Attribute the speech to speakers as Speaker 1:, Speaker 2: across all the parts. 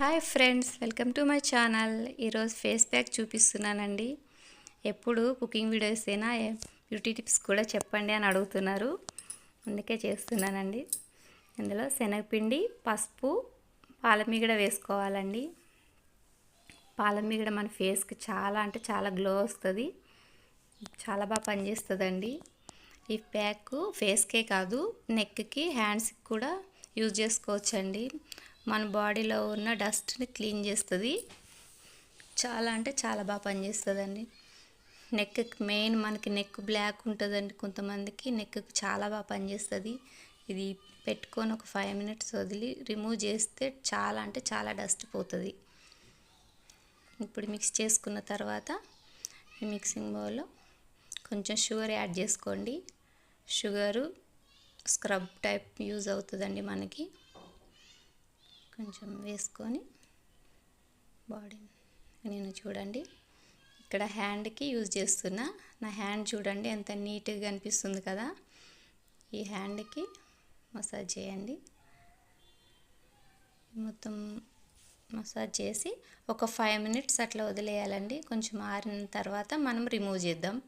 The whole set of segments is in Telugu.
Speaker 1: Hi friends welcome to my channel. ఈరోజు ఫేస్ ప్యాక్ చూపిస్తున్నానండి. ఎప్పుడు కుకింగ్ వీడియోస్ అయినా బ్యూటీ టిప్స్ కూడా చెప్పండి అని అడుగుతున్నారు. అందుకే చేస్తున్నానండి. ఇందులో శనగపిండి పసుపు పాలమీగడ వేసుకోవాలండి. పాలమీగడ మన ఫేస్కి చాలా అంటే చాలా గ్లో వస్తుంది. చాలా బాగా పనిచేస్తుందండి. ఈ ప్యాక్ ఫేస్కే కాదు నెక్కి హ్యాండ్స్కి కూడా యూజ్ చేసుకోవచ్చండి. మన బాడీలో ఉన్న డస్ట్ని క్లీన్ చేస్తుంది. చాలా అంటే చాలా బాగా పనిచేస్తుందండి. నెక్ మెయిన్ మనకి నెక్ బ్లాక్ ఉంటుందండి కొంతమందికి నెక్కి చాలా బాగా పనిచేస్తుంది. ఇది పెట్టుకొని ఒక ఫైవ్ మినిట్స్ వదిలి రిమూవ్ చేస్తే చాలా అంటే చాలా డస్ట్ పోతుంది. ఇప్పుడు మిక్స్ చేసుకున్న తర్వాత ఈ మిక్సింగ్ బౌల్లో కొంచెం షుగర్ యాడ్ చేసుకోండి. షుగరు స్క్రబ్ టైప్ యూజ్ అవుతుందండి మనకి. కొంచెం వేసుకొని బాడీ నేను చూడండి. ఇక్కడ హ్యాండ్కి యూజ్ చేస్తున్నా. నా హ్యాండ్ చూడండి ఎంత నీట్గా అనిపిస్తుంది కదా. ఈ హ్యాండ్కి మసాజ్ చేయండి. మొత్తం మసాజ్ చేసి ఒక ఫైవ్ మినిట్స్ అట్లా వదిలేయాలండి. కొంచెం ఆరిన తర్వాత మనం రిమూవ్ చేద్దాం.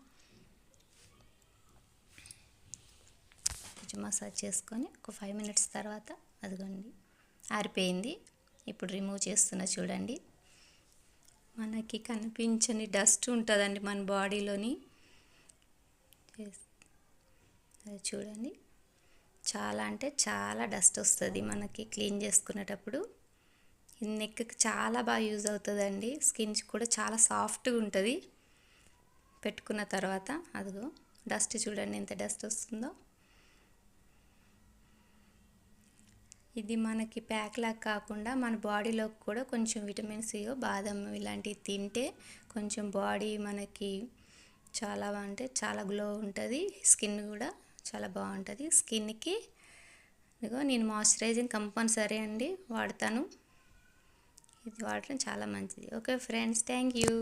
Speaker 1: కొంచెం మసాజ్ చేసుకొని ఒక ఫైవ్ మినిట్స్ తర్వాత అదిగోండి. ఆరిపోయింది. ఇప్పుడు రిమూవ్ చేస్తున్నా చూడండి. మనకి కనిపించని డస్ట్ ఉంటుందండి మన బాడీలోని అది చూడండి. చాలా అంటే చాలా డస్ట్ వస్తుంది మనకి క్లీన్ చేసుకునేటప్పుడు. ఇది నెక్కి చాలా బాగా యూజ్ అవుతుందండి. స్కిన్ కూడా చాలా సాఫ్ట్గా ఉంటుంది. పెట్టుకున్న తర్వాత అదిగో డస్ట్ చూడండి ఎంత డస్ట్ వస్తుందో. ఇది మనకి ప్యాక్ లాగా కాకుండా మన బాడీలోకి కూడా కొంచెం విటమిన్ సి బాదం ఇలాంటివి తింటే కొంచెం బాడీ మనకి చాలా అంటే చాలా గ్లో ఉంటుంది. స్కిన్ కూడా చాలా బాగుంటుంది. స్కిన్కి ఇదిగో నేను మాయిశ్చరైజింగ్ కంపల్సరీ అండి వాడతాను. ఇది వాడటం చాలా మంచిది. Okay friends thank you.